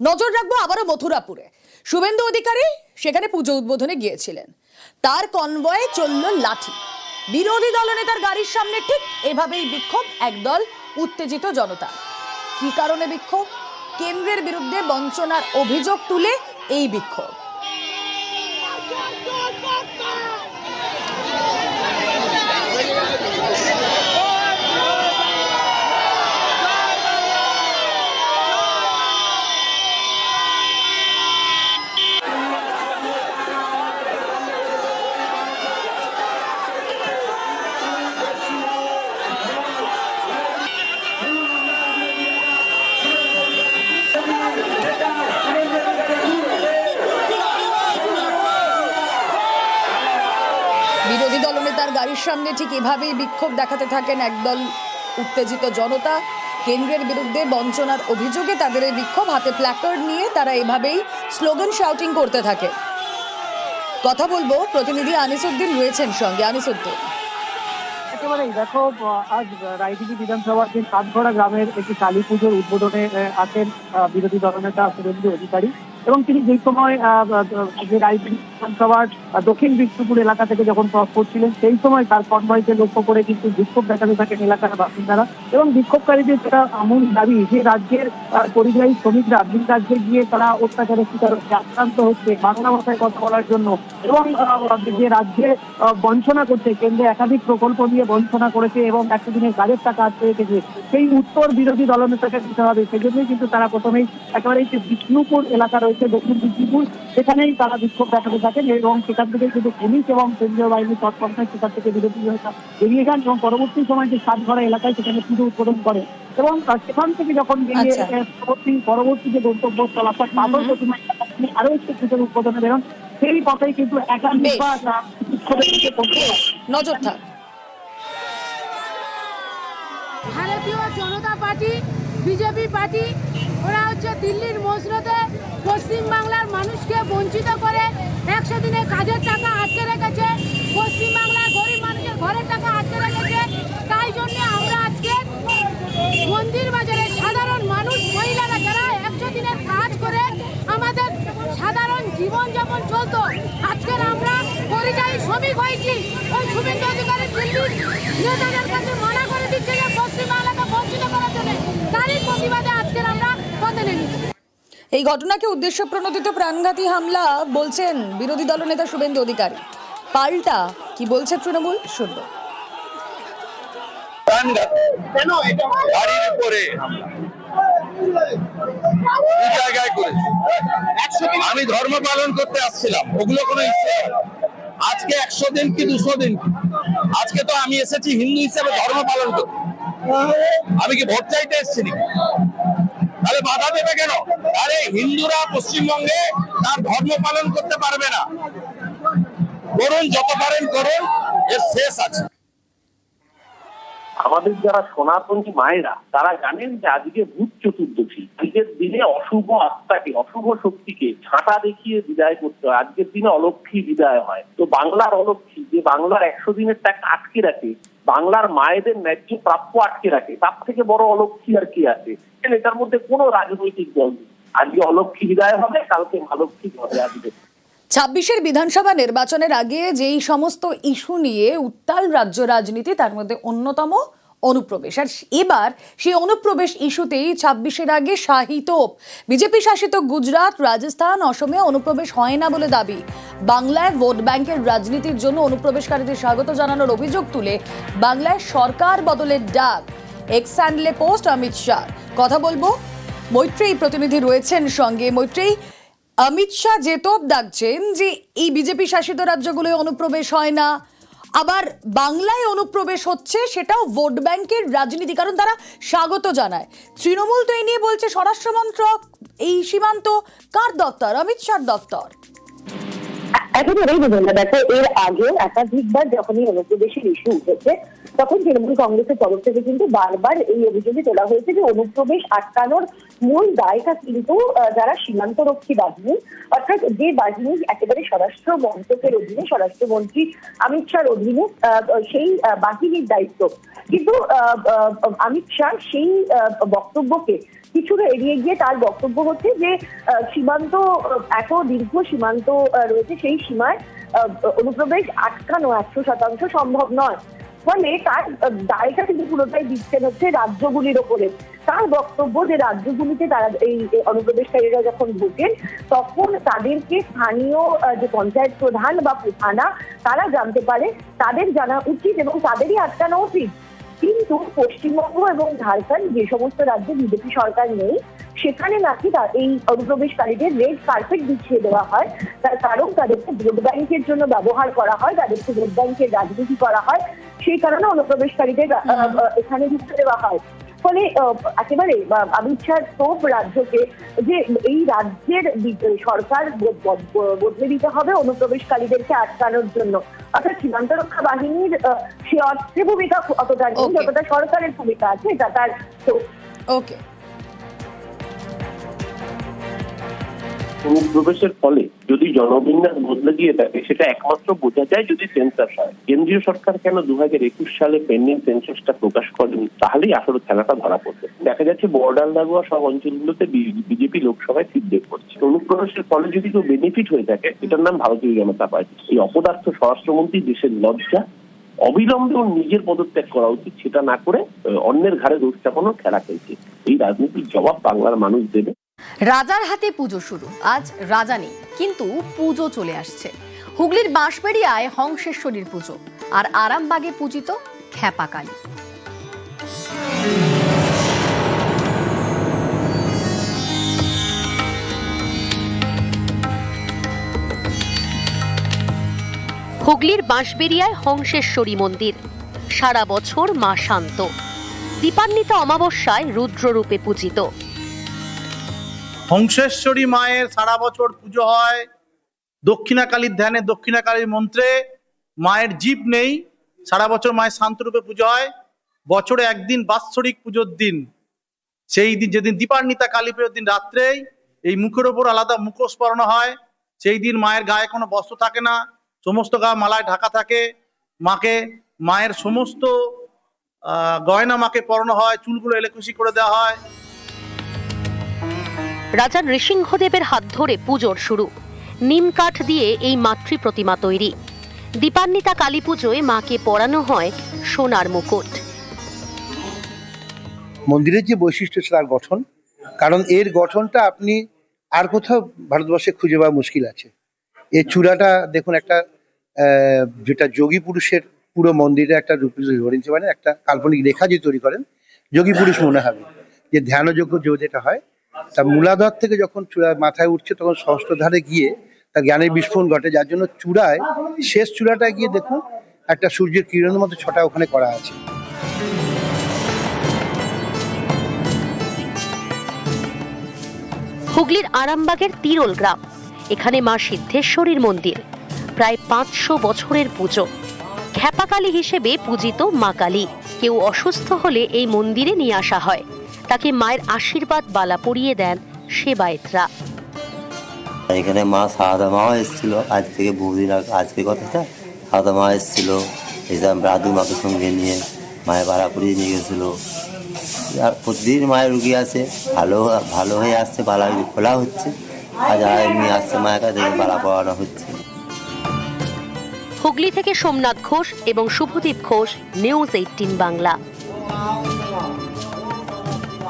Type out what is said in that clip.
নজর রাখব আবারও মথুরাপুরে। শুভেন্দু অধিকারী সেখানে পুজো উদ্বোধনে গিয়েছিলেন। তার কনভয়ে চলল লাঠি। বিরোধী দলনেতার গাড়ির সামনে ঠিক এভাবেই বিক্ষোভ, একদল উত্তেজিত জনতা। কি কারণে বিক্ষোভ? কেন্দ্রের বিরুদ্ধে বঞ্চনার অভিযোগ তুলে এই বিক্ষোভ। বিরোধী দলনেতার গাড়ির সামনে ঠিক এভাবেই বিক্ষোভ দেখাতে থাকেন একদল উত্তেজিত জনতা। কেন্দ্রের বিরুদ্ধে বঞ্চনার অভিযোগে তাদের এই বিক্ষোভ হাতে প্ল্যাকার্ড নিয়ে তারা এভাবেই স্লোগান শাউটিং করতে থাকে। কথা বলব, প্রতিনিধি আনিসুদ্দিন রয়েছেন সঙ্গে। আনিসুদ্দিন। একেবারেই দেখো, আজ রায়দিঘি বিধানসভার যে কাঠগড়া গ্রামের একটি কালী পুজোর উদ্বোধনে আছেন বিরোধী দলনেতা শুভেন্দু অধিকারী। এবং তিনি যেই সময় যে বিধানসভার দক্ষিণ বিষ্ণুপুর এলাকা থেকে যখন ক্রস করছিলেন, সেই সময় তার কনভয়কে লক্ষ্য করে কিন্তু বিক্ষোভ দেখাতে থাকেন এলাকার বাসিন্দারা। এবং বিক্ষোভকারীদের যেটা আমূল দাবি, যে রাজ্যের পরিযায়ী শ্রমিকরা ভিন রাজ্যে গিয়ে তারা অত্যাচারের শিকার হচ্ছে, আক্রান্ত হচ্ছে, বাংলা ভাষায় কথা বলার জন্য। এবং যে রাজ্যে বঞ্চনা করছে, কেন্দ্রে একাধিক প্রকল্প দিয়ে বঞ্চনা করেছে এবং একটা দিনের কাজের টাকা আটকে রেখেছে। সেই উত্তর বিরোধী দলনেতাকে দিতে হবে, সেজন্যই কিন্তু তারা প্রথমেই একেবারে বিষ্ণুপুর এলাকা রয়েছে দক্ষিণ বিষ্ণুপুর সেখানেই তারা বিক্ষোভ দেখাতে থাকেন এবং সেখান থেকে কিন্তু পুলিশ এবং কেন্দ্রীয় বাহিনী তৎপরতায় সেখান থেকে বিরোধী বেরিয়ে যান এবং পরবর্তী সময় যে সাতঘরা এলাকায় সেখানে পুজো উদ্বোধন করে এবং সেখান থেকে যখন বেরিয়ে আচ্ছা। পরবর্তী পরবর্তী যে গন্তব্য চলাফল পাথর প্রতিমা তিনি আরও একটি পুজোর উদ্বোধনে বেরোন। সেই পথেই কিন্তু একাধিক। নজর থাক। বিজেপি পার্টি, ওরা হচ্ছে দিল্লির মসনদে পশ্চিমবাংলার মানুষকে বঞ্চিত করে। একশো দিনে কাজের টাকা আটকে রেখেছে। পশ্চিমবাংলার গরিব মানুষের ঘরের টাকা আটকে রেখেছে। তাই জন্য আমরা আজকে মন্দির বাজারে সাধারণ মানুষ, মহিলারা যারা একশো দিনের কাজ করে, আমাদের সাধারণ জীবনযাপন চলতো। আজকের আমরা পরিযায়ী শ্রমিক হয়েছি। ওই শুভেন্দু অধিকারী দিল্লির নেতাদের কাছে মানা করে দিচ্ছে যে পশ্চিমবাংলাকে বঞ্চিত করার জন্য তারই প্রতিবাদে আজকের আমরা পথে নেমেছি এই ঘটনাকে উদ্দেশ্য প্রণোদিত প্রাণঘাতী হামলা বলছেন বিরোধী দলনেতা শুভেন্দু অধিকারী। পাল্টা কি বলছে তৃণমূল? শুনব। গাড়ির উপরে। জায়গায় করেছে? আমি ধর্ম পালন করতে আসছিলাম ওগুলো কোনো ইচ্ছে আজকে একশো দিন কি দুশো দিন আজকে তো আমি এসেছি হিন্দু হিসেবে ধর্ম পালন করতে। আমি কি ভোট চাইতে এসেছি? তাহলে বাধা দেবে কেন? আরে হিন্দুরা পশ্চিমবঙ্গে তার ধর্ম পালন করতে পারবে না। করুন যত পারেন করুন, এর শেষ আছে। আমাদের যারা সনাতনী মায়েরা, তারা জানেন যে আজকে ভূত চতুর্দশী। আজকের দিনে অশুভ আত্মাকে, অশুভ শক্তিকে ছাঁটা দেখিয়ে বিদায় করতে হয়। আজকের দিনে অলক্ষী বিদায় হয়। তো বাংলার অলক্ষী, যে বাংলার একশো দিনের টাকা আটকে রাখে, বাংলার মায়েদের ন্যায্য প্রাপ্য আটকে রাখে, তার থেকে বড় অলক্ষী আর কি আছে? এটার মধ্যে কোনো রাজনৈতিক দল নেই। আজকে অলক্ষী বিদায় হবে, কালকে মালক্ষী হবে আজকে। ছাব্বিশের বিধানসভা নির্বাচনের আগে যেই সমস্ত ইস্যু নিয়ে উত্তাল রাজ্য রাজনীতি, তার মধ্যে অন্যতম অনুপ্রবেশ। আর এবার সেই অনুপ্রবেশ ইস্যুতেই ছাব্বিশের আগে শাহিত বিজেপি শাসিত গুজরাট, রাজস্থান, অসমে অনুপ্রবেশ হয় না বলে দাবি। বাংলায় ভোট ব্যাংকের রাজনীতির জন্য অনুপ্রবেশকারীদের স্বাগত জানানোর অভিযোগ তুলে বাংলায় সরকার বদলের ডাক। X post, Amit Shah. কথা বলব, মৈত্রেয়ী প্রতিনিধি রয়েছেন সঙ্গে। মৈত্রেয়ী অমিত শাহ যে তোপ ডাকছেন যে এই বিজেপি শাসিত রাজ্যগুলোয় অনুপ্রবেশ হয় না, আবার বাংলায় অনুপ্রবেশ হচ্ছে সেটাও ভোট ব্যাংকের রাজনীতি, কারণ তারা স্বাগত জানায়। তৃণমূল তো এই নিয়ে বলছে স্বরাষ্ট্র মন্ত্রক, এই সীমান্ত, কার দপ্তর? অমিত শাহর দপ্তর। একেবারেই বিজয়া দেখো, এর আগে একাধিকবার যখনই অনুপ্রবেশের ইস্যু উঠেছে তখন তৃণমূল কংগ্রেসের তরফ থেকে কিন্তু বারবার এই অভিযোগে তোলা হয়েছে যে অনুপ্রবেশ আটকানোর মূল দায়টা কিন্তু যারা সীমান্তরক্ষী বাহিনী, অর্থাৎ যে বাহিনী একেবারে স্বরাষ্ট্র মন্ত্রকের অধীনে, স্বরাষ্ট্রমন্ত্রী অমিত শাহর অধীনে সেই বাহিনীর দায়িত্ব। কিন্তু অমিত শাহ সেই বক্তব্যকে কিছুটা এড়িয়ে গিয়ে তার বক্তব্য হচ্ছে যে সীমান্ত এত দীর্ঘ সীমান্ত রয়েছে সেই সীমায় অনুপ্রবেশ আটকানো একশো শতাংশ সম্ভব নয়। ফলে তার দায়টা কিন্তু পুরোটাই দিচ্ছেন হচ্ছে রাজ্যগুলির ওপরে। তার বক্তব্য যে রাজ্যগুলিতে তারা এই অনুপ্রবেশকারীরা যখন ঢোকেন, তখন তাদেরকে স্থানীয় যে পঞ্চায়েত প্রধান বা থানা তারা জানতে পারে, তাদের জানা উচিত এবং তাদেরই আটকানো উচিত। কিন্তু পশ্চিমবঙ্গ এবং ঝাড়খণ্ড যে সমস্ত রাজ্যে বিজেপি সরকার নেই, সেখানে নাকি এই অনুপ্রবেশকারীদের রেড কার্পেট বিছিয়ে দেওয়া হয়। তার কারণ তাদেরকে ভোট ব্যাংকের জন্য ব্যবহার করা হয়, তাদেরকে ভোট ব্যাংকের রাজনীতি করা হয়। সেই কারণে অনুপ্রবেশকারীদের এখানে ঢুকতে দেওয়া হয়। ফলে একেবারে অমিত শাহ তোপ রাজ্যকে যে এই রাজ্যের সরকার বদলে দিতে হবে অনুপ্রবেশকারীদেরকে আটকানোর জন্য। অর্থাৎ সীমান্ত রক্ষা বাহিনীর সে অর্থে ভূমিকা অতটা নেই যতটা সরকারের ভূমিকা আছে এটা তার ওকে অনুপ্রবেশের ফলে যদি জনবিন্যাস বদলে গিয়ে থাকে সেটা একমাত্র বোঝা যায় যদি সেন্সাস হয়। কেন্দ্রীয় সরকার কেন দু হাজার একুশ সালে পেন্ডিং সেন্সাসটা প্রকাশ তাহলেই আসলে খেলাটা ধরা পড়বে দেখা যাচ্ছে বর্ডার লাগোয়া সব অঞ্চলগুলোতে বিজেপি লোকসভায় ফিডব্যাক করছে। অনুপ্রবেশের ফলে যদি কেউ বেনিফিট হয়ে থাকে, এটার নাম ভারতীয় জনতা পার্টি। এই অপদার্থ স্বরাষ্ট্রমন্ত্রী দেশের লজ্জা, অবিলম্বে ওর নিজের পদত্যাগ করা উচিত, সেটা না করে অন্যের ঘাড়ে দোষ চাপানোর খেলা খেলছে। এই রাজনীতির জবাব বাংলার মানুষ দেবে। রাজার হাতে পুজো শুরু, আজ রাজা নেই, কিন্তু পুজো চলে আসছে। হুগলির বাঁশবেড়িয়ায় হংসেশ্বরীর পুজো, আর আরামবাগে পূজিত খ্যাপাকালী। হুগলির বাঁশবেড়িয়ায় হংসেশ্বরী মন্দির। সারা বছর মা শান্ত। দীপান্বিত অমাবস্যায় রুদ্ররূপে পূজিত। হংসেশ্বরী মায়ের সারা বছর পুজো হয়। দক্ষিণাকালীর ধ্যানে দক্ষিণাকালীর মন্ত্রে মায়ের জীব নেই। সারা বছর মায়ের শান্তরূপে পুজো হয়। বছরে একদিন বাৎসরিক পুজোর দিন। সেই দিন যেদিন দীপান্বিতা কালী পুজোর দিন রাত্রেই এই মুখের ওপর আলাদা মুখোশ পরানো হয়। সেই দিন মায়ের গায়ে কোনো বস্ত্র থাকে না, সমস্ত গা মালায় ঢাকা থাকে। মাকে, মায়ের সমস্ত গয়না মাকে পরানো হয়, চুলগুলো এলেকুশি করে দেওয়া হয়। রাজা নৃসিংহদেবের হাত ধরে পুজোর শুরু। নিম কাঠ দিয়ে এই মাতৃ প্রতিমা তৈরি। দীপান্বিতা কালী পুজোয় মাকে পরানো হয় সোনার মুকুট। মন্দিরের যে বৈশিষ্ট্য তার গঠন, কারণ এর গঠনটা আপনি আর কোথাও ভারতবর্ষে খুঁজে পাওয়া মুশকিল আছে। এর চূড়াটা দেখুন একটা যেটা যোগী পুরুষের পুরো মন্দিরে একটা রূপ ধরে নিতে পারেন একটা কাল্পনিক রেখা যে তৈরি করেন, যোগী পুরুষ মনে হবে। যে ধ্যানযোগ্য জো যেটা হয়, তা মূলাধার থেকে যখন চূড়া মাথায় উঠছে তখন ধারে গিয়ে তার জ্ঞানের বিস্ফোরণ ঘটে, যার জন্য চূড়ায় শেষ চূড়াটা গিয়ে দেখুন একটা সূর্যের কিরণের মতো ছটা ওখানে করা আছে। হুগলির আরামবাগের তিরোল গ্রাম। এখানে মা সিদ্ধেশ্বরীর মন্দির। প্রায় পাঁচশো বছরের পুজো। খ্যাপাকালী হিসেবে পূজিত মা কালী। কেউ অসুস্থ হলে এই মন্দিরে নিয়ে আসা হয়। তাকে মায়ের আশীর্বাদ বালা পরিয়ে দেন সেবায়েতরা। এখানে মা সারদা মাও এসেছিল। আজ থেকে বহুদিন আজকে কথাটা সারদা মা এসেছিল। এসব রাধু মাকে সঙ্গে নিয়ে মায়ের ভাড়া করিয়ে নিয়ে গেছিল। প্রতিদিন মায়ের রুগী আছে ভালো ভালো হয়ে আসছে, বালা খোলা হচ্ছে। আর যারা এমনি আসছে, মায়ের কাছে বালা পড়ানো হচ্ছে। হুগলি থেকে সোমনাথ ঘোষ এবং শুভদীপ ঘোষ, নিউজ এইটিন বাংলা।